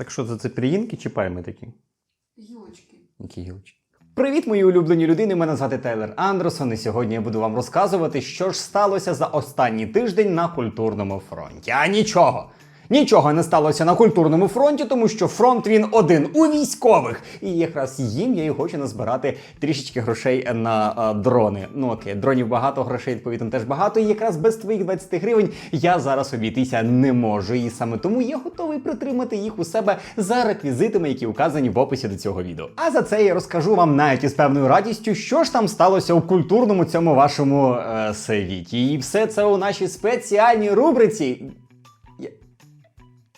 Так що це, це приїнки чи пальми такі? Гілочки. Які гілочки? Привіт, мої улюблені людини. Мене звати Тейлер Андерсон, і сьогодні я буду вам розказувати, що ж сталося за останній тиждень на культурному фронті. А нічого. Нічого не сталося на культурному фронті, тому що фронт він один у військових. І якраз їм я і хочу назбирати трішечки грошей на а, дрони. Ну окей, дронів багато, грошей відповідно теж багато. І якраз без твоїх 20 гривень я зараз обійтися не можу. І саме тому я готовий притримати їх у себе за реквізитами, які указані в описі до цього відео. А за це я розкажу вам навіть із певною радістю, що ж там сталося у культурному цьому вашому е, світі. І все це у нашій спеціальній рубриці.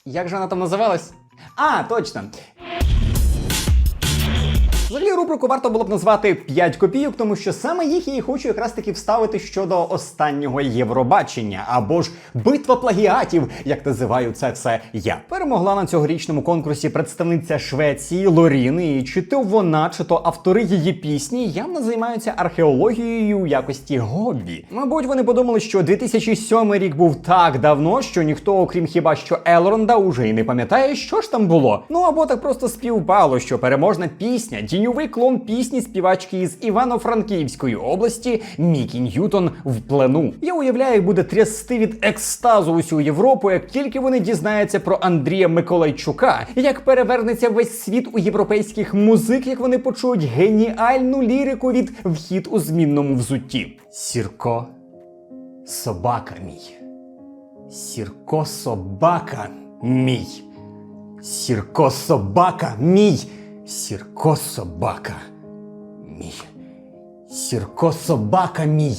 Як же вона там називалась? А, точно. Взагалі рубрику варто було б назвати 5 копійок, тому що саме їх я і хочу якраз таки вставити щодо останнього Євробачення, або ж битва плагіатів, як називаю це все я. Перемогла на цьогорічному конкурсі представниця Швеції Лорін, і чи то вона, чи то автори її пісні явно займаються археологією у якості хобі. Мабуть, вони подумали, що 2007 рік був так давно, що ніхто, окрім хіба що Елронда, уже й не пам'ятає, що ж там було. Ну або так просто співпало, що переможна пісня, тіньовий клон пісні співачки із Івано-Франківської області Мікі Ньютон в плену. Я уявляю, як буде трясти від екстазу усю Європу, як тільки вони дізнаються про Андрія Миколайчука, як перевернеться весь світ у європейських музик, як вони почують геніальну лірику від вхід у змінному взутті. Сірко, собака мій. Сірко собака мій. Сірко собака мій. Сірко собака мій. Сірко собака мій.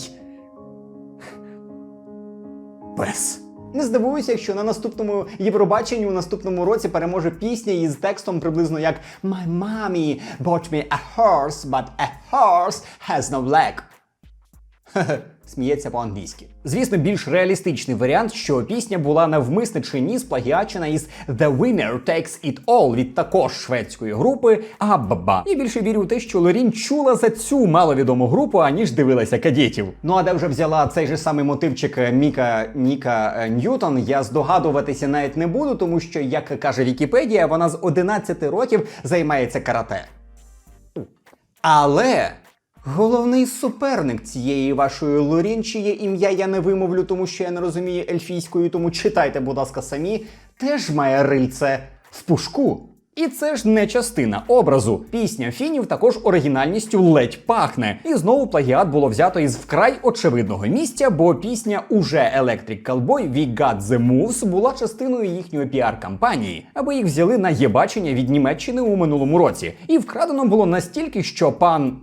Пес. Не здивуюся, якщо на наступному Євробаченні у наступному році переможе пісня із текстом приблизно як My mommy bought me a horse, but a horse has no leg. Хе-хе, Сміється по-англійськи. Звісно, більш реалістичний варіант, що пісня була навмисне чи ні сплагіачена із The Winner Takes It All від також шведської групи Абба. Я більше вірю в те, що Лорін чула за цю маловідому групу, аніж дивилася кадетів. Ну а де вже взяла цей же самий мотивчик е, Міка Ніка е, Ньютон, я здогадуватися навіть не буду, тому що, як каже Вікіпедія, вона з 11 років займається карате. Але головний суперник цієї вашої Лорін, ім'я я не вимовлю, тому що я не розумію ельфійською, тому читайте, будь ласка, самі, теж має рильце в пушку. І це ж не частина образу. Пісня фінів також оригінальністю ледь пахне. І знову плагіат було взято із вкрай очевидного місця, бо пісня уже Electric Callboy We Got The Moves була частиною їхньої піар-кампанії, аби їх взяли на єбачення від Німеччини у минулому році. І вкрадено було настільки, що пан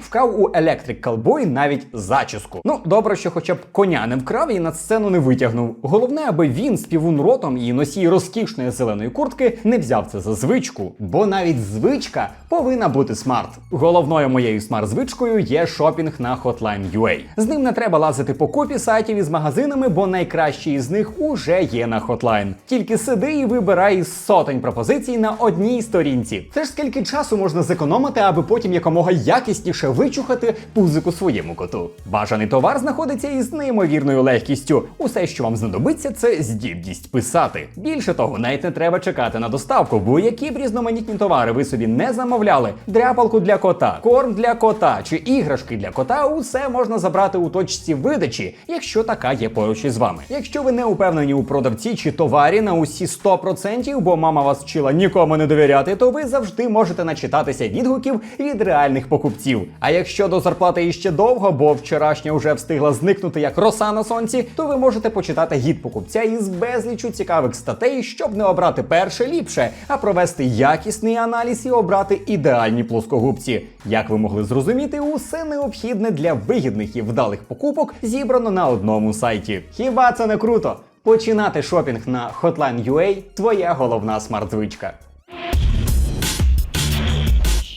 вкрав у Electric Callboy навіть зачіску. Ну, добре, що хоча б коня не вкрав і на сцену не витягнув. Головне, аби він, співун ротом і носій розкішної зеленої куртки, не взяв це за звичку. Бо навіть звичка повинна бути смарт. Головною моєю смарт-звичкою є шопінг на Hotline.ua. З ним не треба лазити по купі сайтів із магазинами, бо найкращі із них уже є на Hotline. Тільки сиди і вибирай із сотень пропозицій на одній сторінці. Це ж скільки часу можна зекономити, аби потім якомога якісніше вичухати пузику своєму коту. Бажаний товар знаходиться із неймовірною легкістю. Усе, що вам знадобиться, це здібність писати. Більше того, навіть не треба чекати на доставку, бо які б різноманітні товари ви собі не замовляли: дряпалку для кота, корм для кота чи іграшки для кота, усе можна забрати у точці видачі, якщо така є поруч із вами. Якщо ви не упевнені у продавці чи товарі на усі 100%, бо мама вас вчила нікому не довіряти, то ви завжди можете начитатися відгуків від реальних покупців. А якщо до зарплати іще довго, бо вчорашня вже встигла зникнути як роса на сонці, то ви можете почитати гід покупця із безлічу цікавих статей, щоб не обрати перше ліпше, а провести якісний аналіз і обрати ідеальні плоскогубці. Як ви могли зрозуміти, усе необхідне для вигідних і вдалих покупок зібрано на одному сайті. Хіба це не круто? Починати шопінг на Hotline.ua – твоя головна смарт-звичка.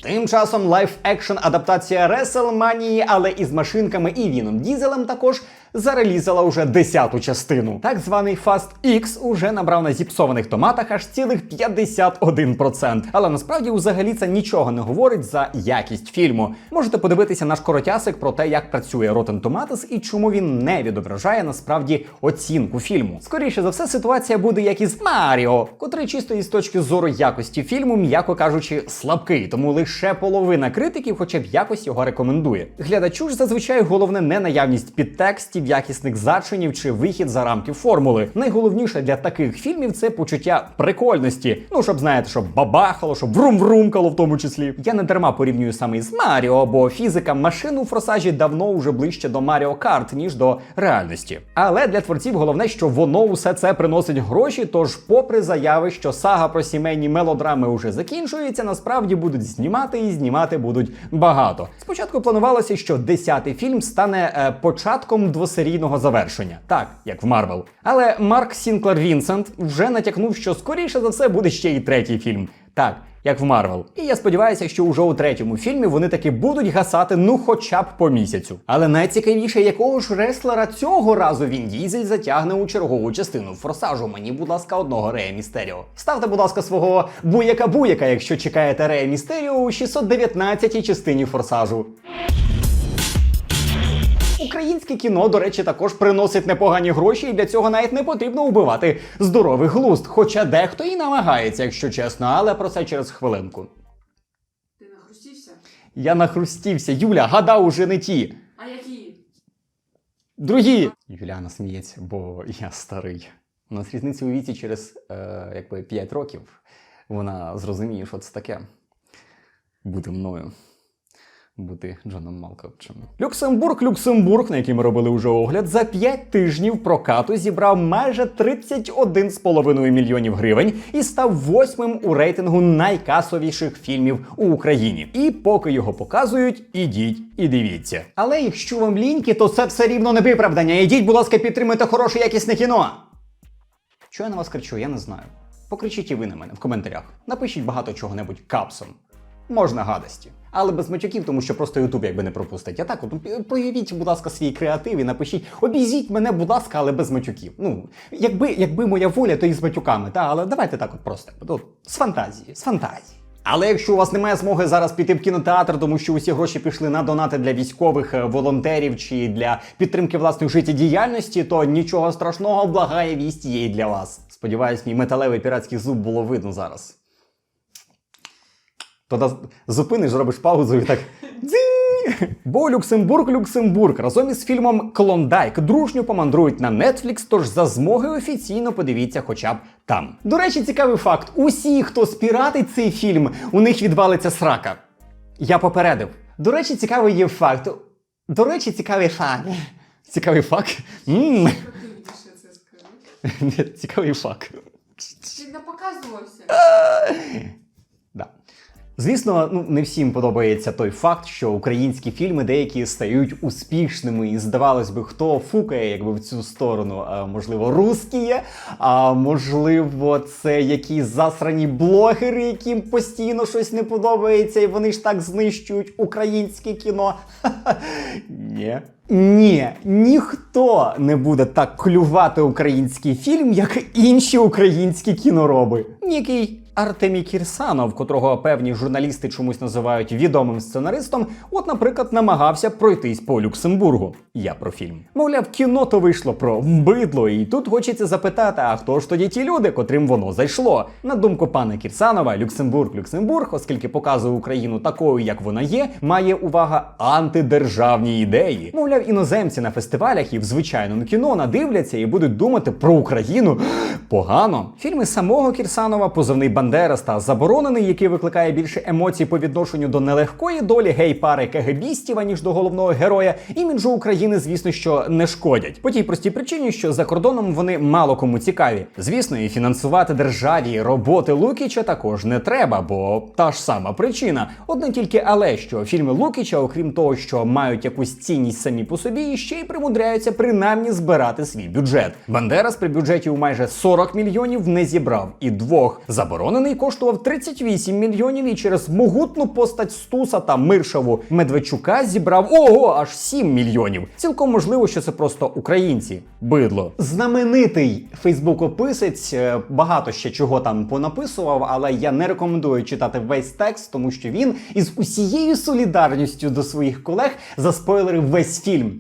Тим часом лайф екшн адаптація WrestleMania, але із машинками і Віном Дізелем також зарелізала уже десяту частину. Так званий Fast X уже набрав на зіпсованих томатах аж цілих 51%. Але насправді взагалі це нічого не говорить за якість фільму. Можете подивитися наш коротясик про те, як працює Rotten Tomatoes і чому він не відображає насправді оцінку фільму. Скоріше за все, ситуація буде як із Маріо, котрий чисто із точки зору якості фільму, м'яко кажучи, слабкий, тому лише половина критиків, хоча б якось його рекомендує. Глядачу ж зазвичай головне не наявність підтекстів, якісних зачинів чи вихід за рамки формули. Найголовніше для таких фільмів це почуття прикольності. Ну щоб знаєте, щоб бабахало, щоб врум-врумкало в тому числі. Я не дарма порівнюю саме із Маріо, бо фізика машин у форсажі давно уже ближче до Маріо Карт, ніж до реальності. Але для творців головне, що воно усе це приносить гроші. Тож, попри заяви, що сага про сімейні мелодрами уже закінчується, насправді будуть знімати і знімати будуть багато. Спочатку планувалося, що десятий фільм стане е, початком двосерійного завершення, так як в Марвел. Але Марк Сінклер Вінсент вже натякнув, що скоріше за все буде ще й третій фільм. Так, як в Марвел. І я сподіваюся, що уже у третьому фільмі вони таки будуть гасати ну хоча б по місяцю. Але найцікавіше, якого ж реслера цього разу він дізель затягне у чергову частину форсажу. Мені, будь ласка, одного Рея Містеріо. Ставте, будь ласка, свого буяка-буяка, якщо чекаєте Рея Містеріо у 619-й частині форсажу. Українське кіно, до речі, також приносить непогані гроші, і для цього навіть не потрібно убивати здоровий глузд. Хоча дехто і намагається, якщо чесно, але про це через хвилинку. Ти нахрустівся? Я нахрустівся. Юля, гадав уже не ті. А які? Другі. Юліана сміється, бо я старий. У нас різниця у віці через е, якби 5 років. Вона зрозуміє, що це таке. Бути мною. Бути Джоном Малковичем. Люксембург, Люксембург, на який ми робили вже огляд, за 5 тижнів прокату зібрав майже 31,5 мільйонів гривень і став восьмим у рейтингу найкасовіших фільмів у Україні. І поки його показують, ідіть і дивіться. Але якщо вам ліньки, то це все рівно не виправдання. Ідіть, будь ласка, підтримуйте хороше якісне кіно. Що я на вас кричу, я не знаю. Покричіть і ви на мене в коментарях. Напишіть багато чого-небудь капсом. Можна гадості. Але без матюків, тому що просто Ютуб якби не пропустить. А так, от проявіть, будь ласка, свій креатив і напишіть, обізіть мене, будь ласка, але без матюків. Ну, якби, якби моя воля, то і з матюками, та, але давайте так от просто. От, з фантазії, з фантазії. Але якщо у вас немає змоги зараз піти в кінотеатр, тому що усі гроші пішли на донати для військових е, волонтерів чи для підтримки власної життєдіяльності, то нічого страшного, благає вість є для вас. Сподіваюсь, мій металевий піратський зуб було видно зараз. Тоді зупиниш, зробиш паузу і так. Бо Люксембург, Люксембург разом із фільмом Клондайк дружньо помандрують на Netflix, тож за змоги офіційно подивіться хоча б там. До речі, цікавий факт: усі, хто спіратить цей фільм, у них відвалиться срака. Я попередив. До речі, цікавий є факт. До речі, цікавий факт. Цікавий факт. Цікавий факт. Ти не показувався. Звісно, ну не всім подобається той факт, що українські фільми деякі стають успішними, і здавалось би, хто фукає якби в цю сторону. А, можливо, русські, а можливо, це якісь засрані блогери, яким постійно щось не подобається, і вони ж так знищують українське кіно. Ні. Ні, ніхто не буде так клювати український фільм, як інші українські кінороби. Нікий Артемій Кірсанов, котрого певні журналісти чомусь називають відомим сценаристом, от, наприклад, намагався пройтись по Люксембургу. Я про фільм. Мовляв, кіно то вийшло про бидло, і тут хочеться запитати, а хто ж тоді ті люди, котрим воно зайшло? На думку пана Кірсанова, Люксембург, Люксембург, оскільки показує Україну такою, як вона є, має увага антидержавні ідеї. Мовляв, іноземці на фестивалях і в звичайному кіно надивляться і будуть думати про Україну погано. Фільми самого Кірсанова, позивний Бандерас та заборонений, який викликає більше емоцій по відношенню до нелегкої долі гей-пари КГБістів, аніж до головного героя, іміджу України, звісно, що не шкодять. По тій простій причині, що за кордоном вони мало кому цікаві. Звісно, і фінансувати державі роботи Лукіча також не треба, бо та ж сама причина. Одне тільки але що фільми Лукіча, окрім того, що мають якусь цінність самі по собі, ще й примудряються принаймні збирати свій бюджет. Бандерас при бюджеті у майже 40 мільйонів не зібрав і двох заборонених заборонений, коштував 38 мільйонів і через могутну постать Стуса та Миршаву Медведчука зібрав ого аж 7 мільйонів. Цілком можливо, що це просто українці. Бидло. Знаменитий Фейсбук-описець е, багато ще чого там понаписував, але я не рекомендую читати весь текст, тому що він із усією солідарністю до своїх колег заспойлерив весь фільм.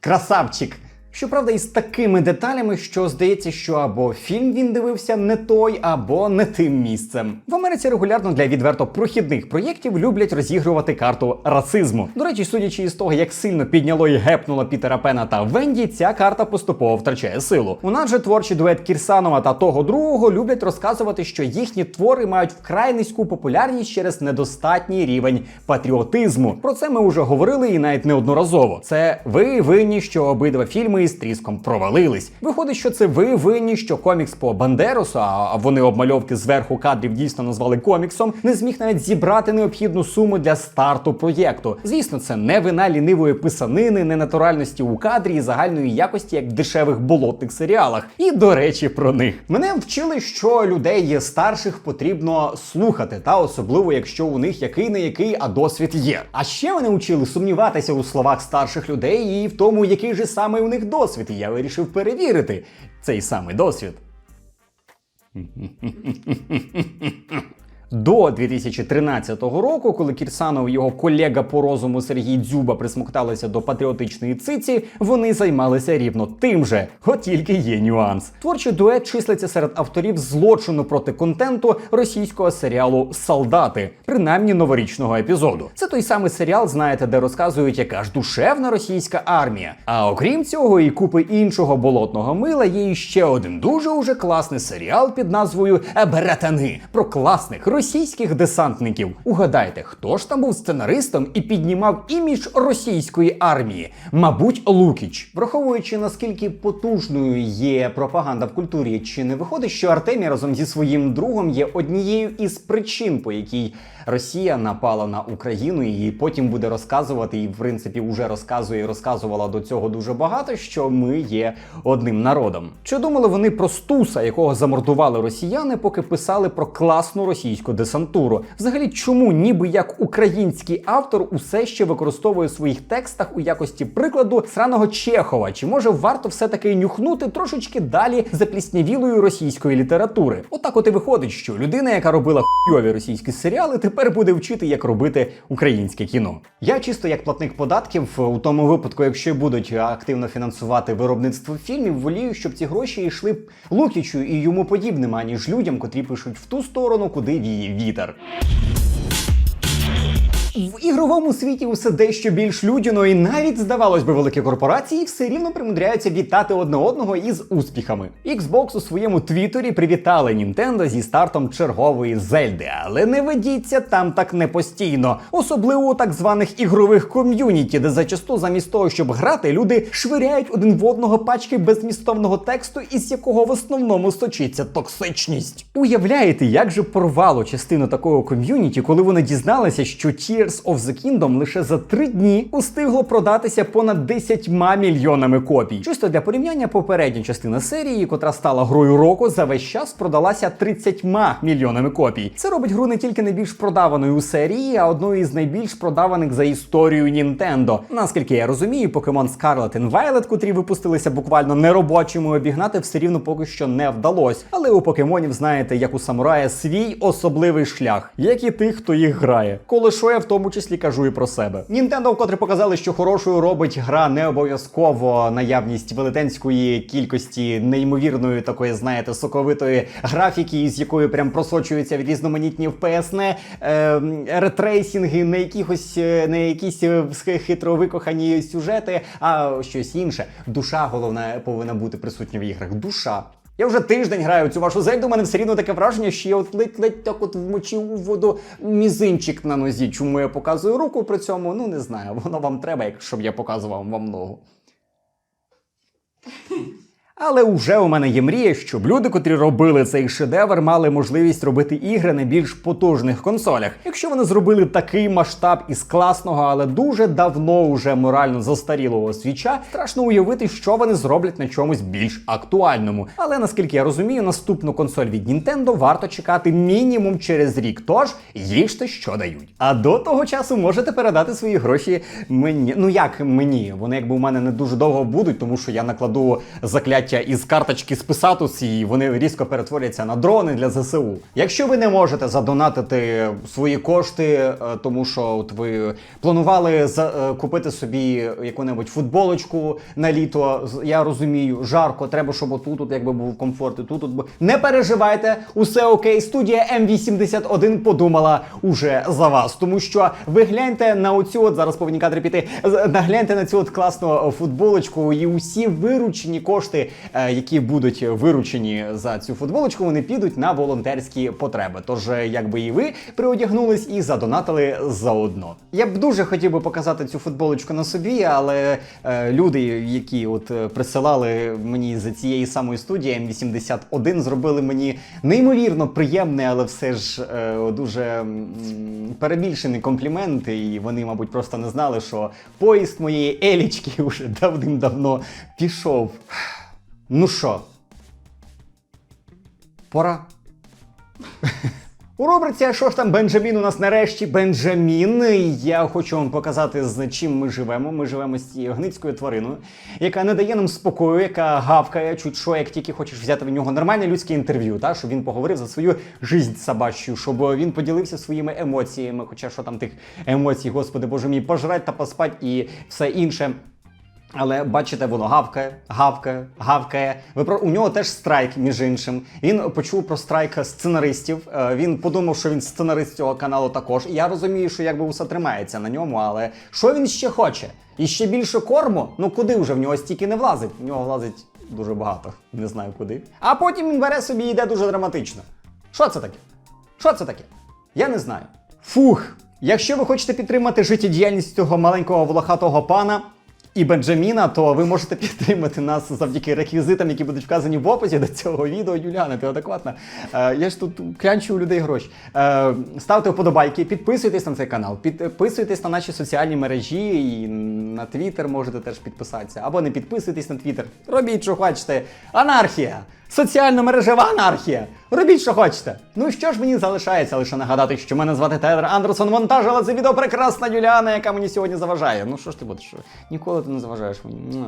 Красавчик! Щоправда, із такими деталями, що здається, що або фільм він дивився не той, або не тим місцем. В Америці регулярно для відверто прохідних проєктів люблять розігрувати карту расизму. До речі, судячи із того, як сильно підняло і гепнуло Пітера Пена та Венді, ця карта поступово втрачає силу. У нас же творчий дует Кірсанова та того другого люблять розказувати, що їхні твори мають вкрай низьку популярність через недостатній рівень патріотизму. Про це ми вже говорили і навіть неодноразово. Це ви винні, що обидва фільми із тріском провалились. Виходить, що це ви винні, що комікс по Бандеросу, а вони обмальовки зверху кадрів дійсно назвали коміксом, не зміг навіть зібрати необхідну суму для старту проєкту. Звісно, це не вина лінивої писанини, ненатуральності у кадрі і загальної якості, як в дешевих болотних серіалах. І до речі, про них мене вчили, що людей старших потрібно слухати, та особливо якщо у них який не який, а досвід є. А ще мене вчили сумніватися у словах старших людей і в тому, який же саме у них досвід. І я вирішив перевірити цей самий досвід. До 2013 року, коли Кірсанов і його колега по розуму Сергій Дзюба присмокталися до патріотичної циці, вони займалися рівно тим же, от тільки є нюанс. Творчий дует числиться серед авторів злочину проти контенту російського серіалу Солдати, принаймні новорічного епізоду. Це той самий серіал, знаєте, де розказують, яка ж душевна російська армія. А окрім цього, і купи іншого болотного мила є іще один дуже уже класний серіал під назвою Братани про класних російських десантників. Угадайте, хто ж там був сценаристом і піднімав імідж російської армії? Мабуть, Лукіч. Враховуючи наскільки потужною є пропаганда в культурі, чи не виходить, що Артемій разом зі своїм другом є однією із причин, по якій Росія напала на Україну, і потім буде розказувати, і в принципі вже розказує і розказувала до цього дуже багато, що ми є одним народом. Чи думали вони про Стуса, якого замордували росіяни, поки писали про класну російську десантуру? Взагалі, чому ніби як український автор усе ще використовує в своїх текстах у якості прикладу сраного Чехова? Чи може варто все-таки нюхнути трошечки далі запліснявілої російської літератури? Отак от і виходить, що людина, яка робила хуйові російські серіали, тепер буде вчити, як робити українське кіно. Я чисто як платник податків, у тому випадку, якщо будуть активно фінансувати виробництво фільмів, волію, щоб ці гроші йшли Лукічу і йому подібним, аніж людям, котрі пишуть в ту сторону, куди вітер. В ігровому світі усе дещо більш людяно, і навіть здавалось би, великі корпорації все рівно примудряються вітати одне одного із успіхами. Xbox у своєму твіттері привітали Nintendo зі стартом чергової Зельди, але не ведіться там так не постійно, особливо у так званих ігрових ком'юніті, де зачасту замість того, щоб грати, люди швиряють один в одного пачки безмістовного тексту, із якого в основному сочиться токсичність. Уявляєте, як же порвало частину такого ком'юніті, коли вони дізналися, що Tears of the Kingdom лише за три дні устигло продатися понад 10 мільйонами копій. Чисто для порівняння, попередня частина серії, котра стала грою року, за весь час продалася 30 мільйонами копій. Це робить гру не тільки найбільш продаваною у серії, а одною із найбільш продаваних за історію Nintendo. Наскільки я розумію, Pokemon Scarlet and Violet, котрі випустилися буквально неробочими, обігнати все рівно поки що не вдалось. Але у покемонів, знаєте, як у самурая, свій особливий шлях, як і тих, хто їх грає. Коли що я в тому числі кажу і про себе. Нінтендо вкотре показали, що хорошою робить гра не обов'язково наявність велетенської кількості неймовірної такої, знаєте, соковитої графіки, із якої прям просочуються різноманітні FPS, е, ретрейсінги, не якихось не якісь е, хитро викохані сюжети, а щось інше. Душа головна повинна бути присутня в іграх. Душа. Я вже тиждень граю цю вашу зельду, у мене все рівно таке враження, що я от ледь-ледь так от вмочив у воду мізинчик на нозі. Чому я показую руку при цьому? Ну не знаю, воно вам треба, якщо б я показував вам ногу. Але уже у мене є мрія, щоб люди, котрі робили цей шедевр, мали можливість робити ігри на більш потужних консолях. Якщо вони зробили такий масштаб із класного, але дуже давно уже морально застарілого свіча, страшно уявити, що вони зроблять на чомусь більш актуальному. Але наскільки я розумію, наступну консоль від Nintendo варто чекати мінімум через рік. Тож їжте, що дають. А до того часу можете передати свої гроші мені. Ну як мені? Вони якби у мене не дуже довго будуть, тому що я накладу закляття із карточки списатус, і вони різко перетворяться на дрони для ЗСУ. Якщо ви не можете задонатити свої кошти, е, тому що от ви планували е, купити собі яку-небудь футболочку на літо, я розумію, жарко, треба, щоб отут от якби був комфорт, і тут от не переживайте, усе окей. Студія М81 подумала уже за вас, тому що ви гляньте на оцю от зараз повинні кадри піти. Нагляньте на цю от класну футболочку, і усі виручені кошти, які будуть виручені за цю футболочку, вони підуть на волонтерські потреби. Тож, е, якби і ви приодягнулись і задонатили заодно. Я б дуже хотів би показати цю футболочку на собі, але е, люди, які от е, присилали мені за цієї самої студії М81, зробили мені неймовірно приємне, але все ж е, дуже перебільшений комплімент. І вони, мабуть, просто не знали, що поїзд моєї елічки вже давним-давно пішов. Ну що, пора. У рубриці, що ж там Бенджамін у нас нарешті Бенджамін. Я хочу вам показати, з чим ми живемо. Ми живемо з цією гницькою твариною, яка не дає нам спокою, яка гавкає, чуть що, як тільки хочеш взяти в нього нормальне людське інтерв'ю, та щоб він поговорив за свою жизнь собачу, щоб він поділився своїми емоціями. Хоча що там тих емоцій, господи боже мій, пожрать та поспать і все інше. Але бачите, воно гавкає, гавкає, гавкає. Ви про у нього теж страйк, між іншим. Він почув про страйк сценаристів. Е, Він подумав, що він сценарист цього каналу також. І я розумію, що якби усе тримається на ньому, але що він ще хоче? І ще більше корму? Ну куди вже в нього стільки не влазить? В нього влазить дуже багато. Не знаю куди. А потім він бере собі і йде дуже драматично. Що це таке? Що це таке? Я не знаю. Фух. Якщо ви хочете підтримати життєдіяльність цього маленького волохатого пана і Бенджаміна, то ви можете підтримати нас завдяки реквізитам, які будуть вказані в описі до цього відео. Юліана, ти адекватна. Е, я ж тут клянчу у людей гроші. Е, ставте вподобайки, підписуйтесь на цей канал, підписуйтесь на наші соціальні мережі і на Твіттер можете теж підписатися. Або не підписуйтесь на Твіттер. Робіть, що хочете. Анархія! Соціальна мережева анархія. Робіть, що хочете. Ну що ж мені залишається лише нагадати, що мене звати Тайлер Андерсон Монтаж, але це відео прекрасна Юліана, яка мені сьогодні заважає. Ну що ж ти будеш? Ніколи ти не заважаєш мені.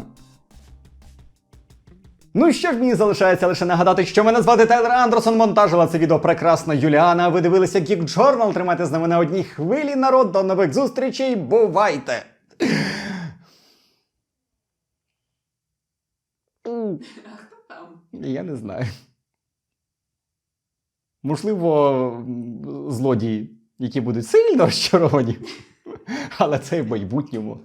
Ну що ж мені залишається лише нагадати, що мене звати Тайлер Андерсон, монтажила це відео прекрасна Юліана. Ви дивилися Geek Journal, тримайте з нами на одній хвилі, народ. До нових зустрічей. Бувайте! Я не знаю. Можливо, злодії, які будуть сильно розчаровані, але це в майбутньому.